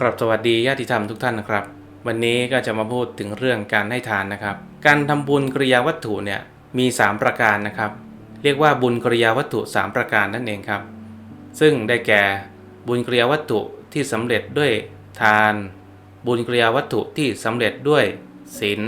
ครับสวัสดีญาติธรรมทุกท่านนะครับ วันนี้ก็จะมาพูดถึงเรื่องการให้ทานนะครับ การทำบุญกริยาวัตถุเนี่ยมี 3 ประการนะครับ เรียกว่าบุญกริยาวัตถุ 3 ประการนั่นเองครับ ซึ่งได้แก่บุญกริยาวัตถุที่สำเร็จด้วยทาน บุญกริยาวัตถุที่สำเร็จด้วยศีล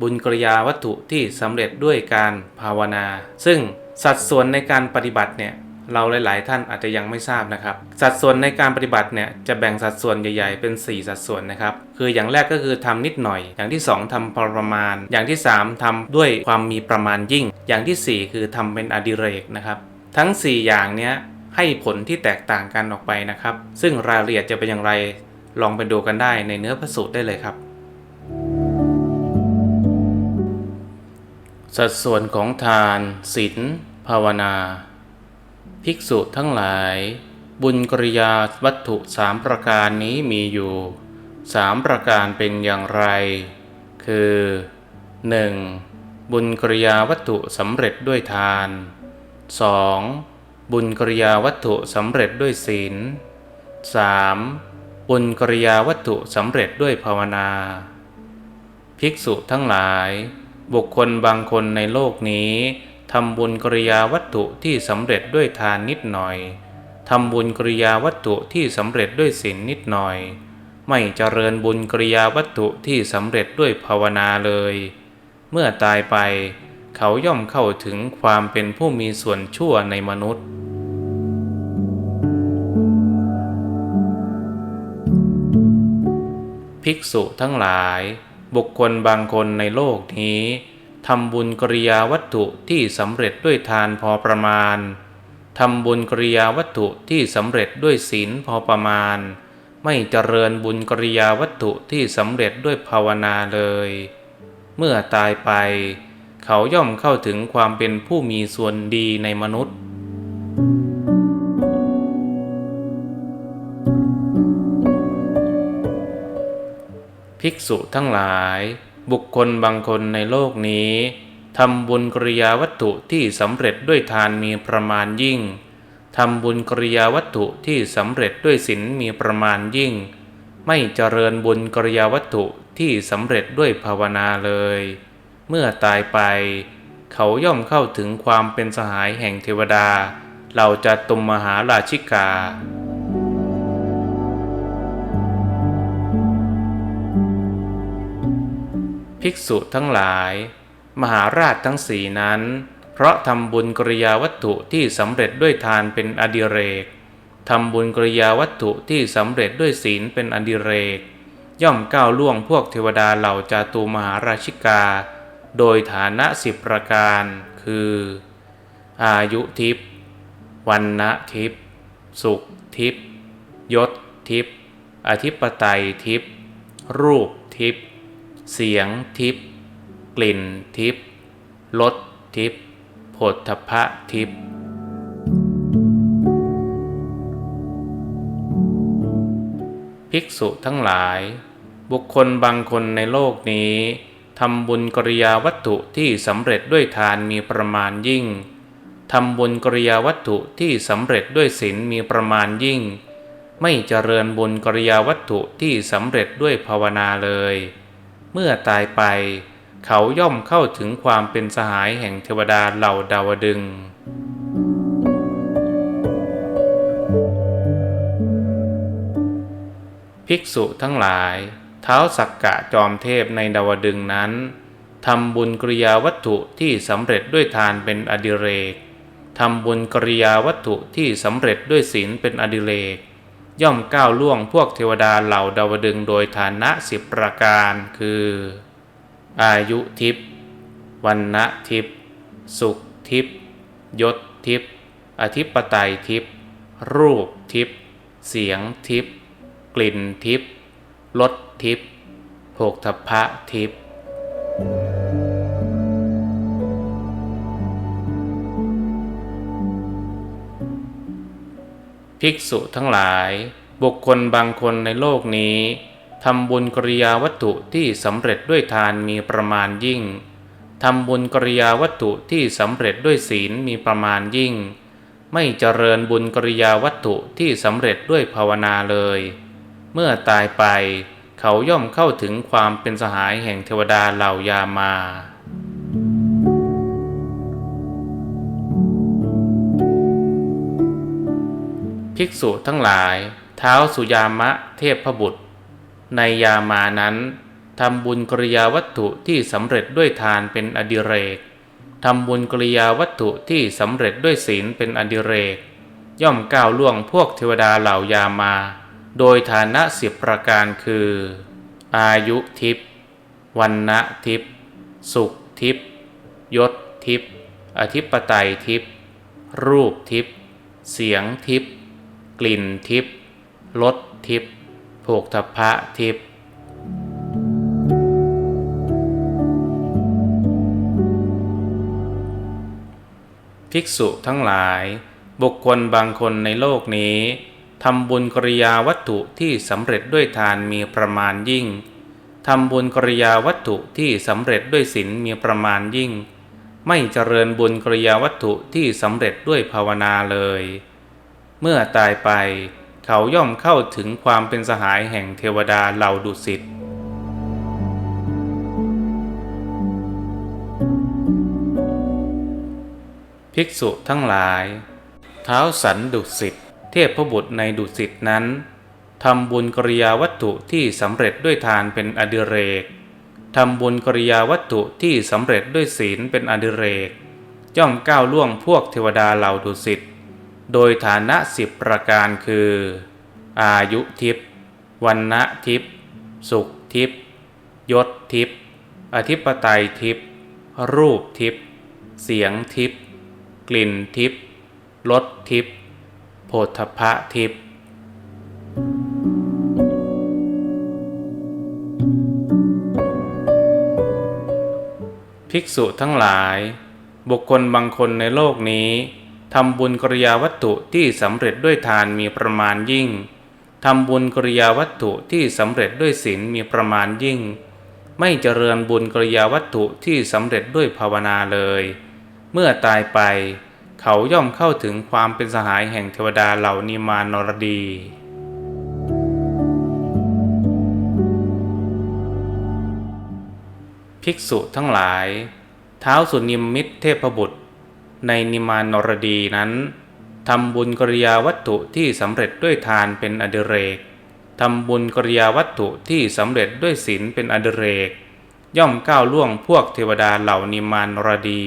บุญกริยาวัตถุที่สำเร็จด้วยการภาวนา ซึ่งสัดส่วนในการปฏิบัติเนี่ย เราหลายๆท่านอาจจะยังไม่ทราบนะครับ สัดส่วนในการปฏิบัติเนี่ยจะแบ่งสัดส่วนใหญ่ๆเป็น 4 สัดส่วนนะครับ คืออย่างแรกก็คือทำนิดหน่อย อย่างที่ 2ทำพอประมาณ อย่างที่ 3ทำด้วยความมีประมาณยิ่ง อย่างทีสี่4 คือทำเป็นอดิเรกนะครับ ทั้ง 4 อย่างเนี้ยให้ผลที่แตกต่างกันออกไปนะครับ ซึ่งรายละเอียดจะเป็นอย่างไรลองไปดูกันได้ในเนื้อพระสูตรได้เลยครับ สัดส่วนของทานศีลภาวนา ภิกษุทั้งหลาย บุญกริยาวัตถุสามประการนี้มีอยู่สามประการเป็นอย่างไร คือ 1. บุญกริยาวัตถุสำเร็จด้วยทาน 2. บุญกริยาวัตถุสำเร็จด้วยศีล 3. บุญกริยาวัตถุสำเร็จด้วยภาวนา ภิกษุทั้งหลาย บุคคลบางคนในโลกนี้ ทำบุญกริยาวัตถุที่สำเร็จด้วยทานนิดหน่อยทำบุญกริยาวัตถุที่สำเร็จด้วยศีลนิดหน่อย ไม่เจริญบุญกริยาวัตถุที่สำเร็จด้วยภาวนาเลย เมื่อตายไป เขาย่อมเข้าถึงความเป็นผู้มีส่วนชั่วในมนุษย์ภิกษุทั้งหลาย บุคคลบางคนในโลกนี้ ทำบุญกริยาวัตถุที่สำเร็จด้วยทานพอประมาณ ทำบุญกริยาวัตถุที่สำเร็จด้วยศีลพอประมาณ ไม่เจริญบุญกริยาวัตถุที่สำเร็จด้วยภาวนาเลย เมื่อตายไป เขาย่อมเข้าถึงความเป็นผู้มีส่วนดีในมนุษย์ภิกษุทั้งหลาย บุคคลบางคนในโลกนี้ทำบุญกริยาวัตถุที่สำเร็จด้วยทานมีประมาณยิ่งทำบุญกริยาวัตถุที่สำเร็จด้วยศีลมีประมาณยิ่ง ไม่เจริญบุญกริยาวัตถุที่สำเร็จด้วยภาวนาเลย เมื่อตายไป เขาย่อมเข้าถึงความเป็นสหายแห่งเทวดา เราจะตุมมหาราชิกา ภิกษุทั้งหลาย มหาราชทั้งสี่นั้น เพราะทำบุญกริยาวัตถุที่สำเร็จด้วยทานเป็นอดิเรกทำบุญกริยาวัตถุที่สำเร็จด้วยศีลเป็นอดิเรก ย่อมก้าวล่วงพวกเทวดาเหล่าจาตูมหาราชิกา โดยฐานะสิบประการ คือ อายุทิพย์วันนะทิพย์สุขทิพย์ยศทิพย์อธิปไตยทิพย์รูปทิพย์ เสียงทิพย์กลิ่นทิพย์รสทิพย์ผลทพะทิพย์ภิกษุทั้งหลาย บุคคลบางคนในโลกนี้ทำบุญกริยาวัตถุที่สำเร็จด้วยทานมีประมาณยิ่งทำบุญกริยาวัตถุที่สำเร็จด้วยศีลมีประมาณยิ่ง ไม่เจริญบุญกริยาวัตถุที่สำเร็จด้วยภาวนาเลย มื่อตายไป เขาย่อมเข้าถึงความเป็นสหายแห่งเทวดาเหล่าดาวดึงภิกษุทั้งหลาย เท้าสักกะจอมเทพในดาวดึงนั้นทำบุญกริยาวัตถุที่สำเร็จด้วยทานเป็นอดิเรกทำบุญกริยาวัตถุที่สำเร็จด้วยศีลเป็นอดิเรก ย่อมก้าวล่วงพวกเทวดาเหล่าดาวดึงโดยฐานะสิบประการคือ อายุทิพย์วันณะทิพย์สุขทิพย์ยศทิพย์อธิปไตยทิพย์รูปทิพย์เสียงทิพย์กลิ่นทิพย์รสทิพย์โภคทพะทิพย์ ภิกษุทั้งหลาย บุคคลบางคนในโลกนี้ทำบุญกริยาวัตถุที่สำเร็จด้วยทานมีประมาณยิ่งทำบุญกริยาวัตถุที่สำเร็จด้วยศีลมีประมาณยิ่ง ไม่เจริญบุญกริยาวัตถุที่สำเร็จด้วยภาวนาเลย เมื่อตายไปเขาย่อมเข้าถึงความเป็นสหายแห่งเทวดาเหล่ายามา ภิกษุทั้งหลาย เท้าสุยามะเทพบุตร ในยามานั้นทำบุญกริยาวัตถุที่สำเร็จด้วยทานเป็นอดิเรกทำบุญกริยาวัตถุที่สำเร็จด้วยศีลเป็นอดิเรก ย่อมก้าวล่วงพวกเทวดาเหล่ายามา โดยฐานะสิบประการคือ อายุทิพวันนะทิพสุขทิพยศทิพอธิปไตยทิพรูปทิพเสียงทิพ กลิ่นทิพย์รสทิพย์โภคทพะทิพย์ภิกษุทั้งหลาย บุคคลบางคนในโลกนี้ทำบุญกริยาวัตถุที่สำเร็จด้วยทานมีประมาณยิ่งทำบุญกริยาวัตถุที่สำเร็จด้วยศีลมีประมาณยิ่ง ไม่เจริญบุญกริยาวัตถุที่สำเร็จด้วยภาวนาเลย เมื่อตายไปเขาย่อมเข้าถึงความเป็นสหายแห่งเทวดาเหล่าดุสิตภิกษุทั้งหลาย เท้าสันดุสิตเทพพบุตรในดุสิตนั้นทำบุญกริยาวัตถุที่สำเร็จด้วยทานเป็นอดิเรกทำบุญกริยาวัตถุที่สำเร็จด้วยศีลเป็นอดิเรกย่อมก้าวล่วงพวกเทวดาเหล่าดุสิต โดยฐานะสิบประการคือ อายุทิพย์วันนะทิพย์สุขทิพย์ยศทิพย์อธิปไตยทิพย์รูปทิพย์เสียงทิพย์กลิ่นทิพย์รสทิพย์โผฏฐพะทิพย์ภิกษุทั้งหลาย บุคคลบางคนในโลกนี้ ทำบุญกริยาวัตถุที่สำเร็จด้วยทานมีประมาณยิ่งทำบุญกริยาวัตถุที่สำเร็จด้วยศีลมีประมาณยิ่ง ไม่เจริญบุญกริยาวัตถุที่สำเร็จด้วยภาวนาเลย เมื่อตายไปเขาย่อมเข้าถึงความเป็นสหายแห่งเทวดาเหล่านิมานนรดีภิกษุทั้งหลาย เท้าสุนิมมิตรเทพบุตร ในนิมานนรดีนั้นทำบุญกริยาวัตถุที่สำเร็จด้วยทานเป็นอดิเรกทำบุญกริยาวัตถุที่สำเร็จด้วยศีลเป็นอดิเรก ย่อมก้าวล่วงพวกเทวดาเหล่านิมานนรดี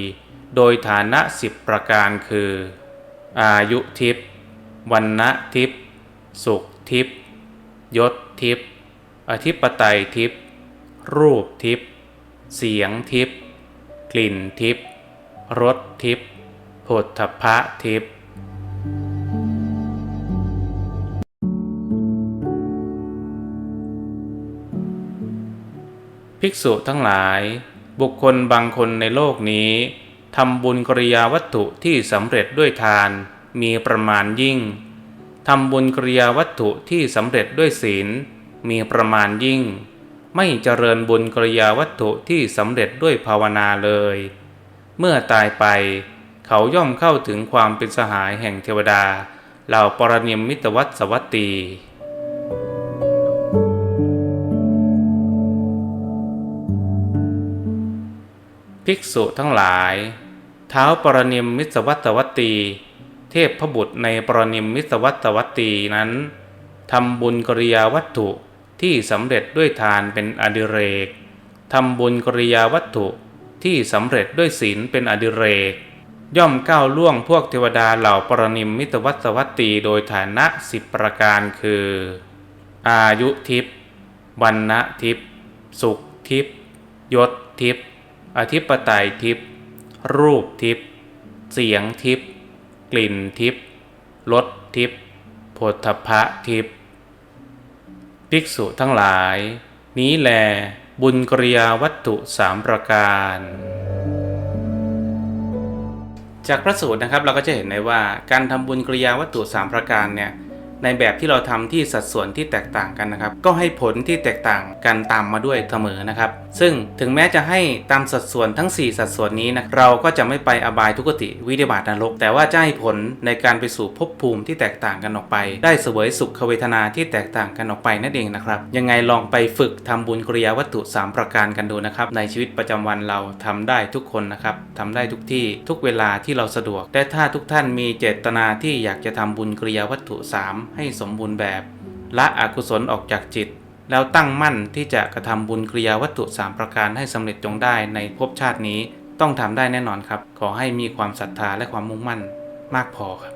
โดยฐานะสิบประการคือ อายุทิพย์วันนะทิพย์สุขทิพย์ยศทิพย์อธิปไตยทิพย์รูปทิพย์เสียงทิพย์กลิ่นทิพย์รสทิพย์ โผฏฐพะทิพย์ภิกษุทั้งหลาย บุคคลบางคนในโลกนี้ทำบุญกริยาวัตถุที่สำเร็จด้วยทานมีประมาณยิ่งทำบุญกริยาวัตถุที่สำเร็จด้วยศีลมีประมาณยิ่ง ไม่เจริญบุญกริยาวัตถุที่สำเร็จด้วยภาวนาเลย เมื่อตายไป เขาย่อมเข้าถึงความเป็นสหายแห่งเทวดาเหล่าปรนิมมิตวัตสวัตตีภิกษุทั้งหลาย เท้าปรนิมมิสวัตวัตตีเทพพบุตรในปรนิมมิสวัตวัตตีนั้นทำบุญกริยาวัตถุที่สำเร็จด้วยทานเป็นอดิเรกทำบุญกริยาวัตถุที่สำเร็จด้วยศีลเป็นอดิเรก ย่อมก้าวล่วงพวกเทวดาเหล่าปรนิมมิตวัตวัตตีโดยฐานะสิบประการคือ อายุทิพย์วันนะทิพย์สุขทิพย์ยศทิพย์อธิปไตยทิพย์รูปทิพย์เสียงทิพย์กลิ่นทิพย์รสทิพย์โผฏฐพะทิพย์ภิกษุทั้งหลาย นี้แลบุญกริยาวัตถุสามประการ จากพระสูตรนะครับเราก็จะเห็นได้ว่าการทำบุญกริยาวัตถุสามประการเนี่ย ในแบบที่เราทำที่สัดส่วนที่แตกต่างกันนะครับ ก็ให้ผลที่แตกต่างกันตามมาด้วยเสมอนะครับ ซึ่งถึงแม้จะให้ตามสัดส่วนทั้ง 4 สัดส่วนนี้นะเราก็จะไม่ไปอบายทุกติวินิบาตนรก แต่ว่าจะให้ผลในการไปสู่ภพภูมิที่แตกต่างกันออกไป ได้เสวยสุขเวทนาที่แตกต่างกันออกไปนั่นเองนะครับ ยังไงลองไปฝึกทำบุญกริยาวัตถุ 3 ประการกันดูนะครับ ในชีวิตประจำวันเราทำได้ทุกคนนะครับทำได้ทุกที่ทุกเวลาที่เราสะดวกแต่ถ้าทุกท่านมีเจตนาที่อยากจะทำบุญกริยาวัตถุ 3ให้สมบูรณ์แบบละอกุศลออกจากจิต แล้วตั้งมั่นที่จะกระทำบุญกริยาวัตถุ 3 ประการให้สำเร็จจงได้ในภพชาตินี้ต้องทำได้แน่นอนครับ ขอให้มีความศรัทธาและความมุ่งมั่นมากพอครับ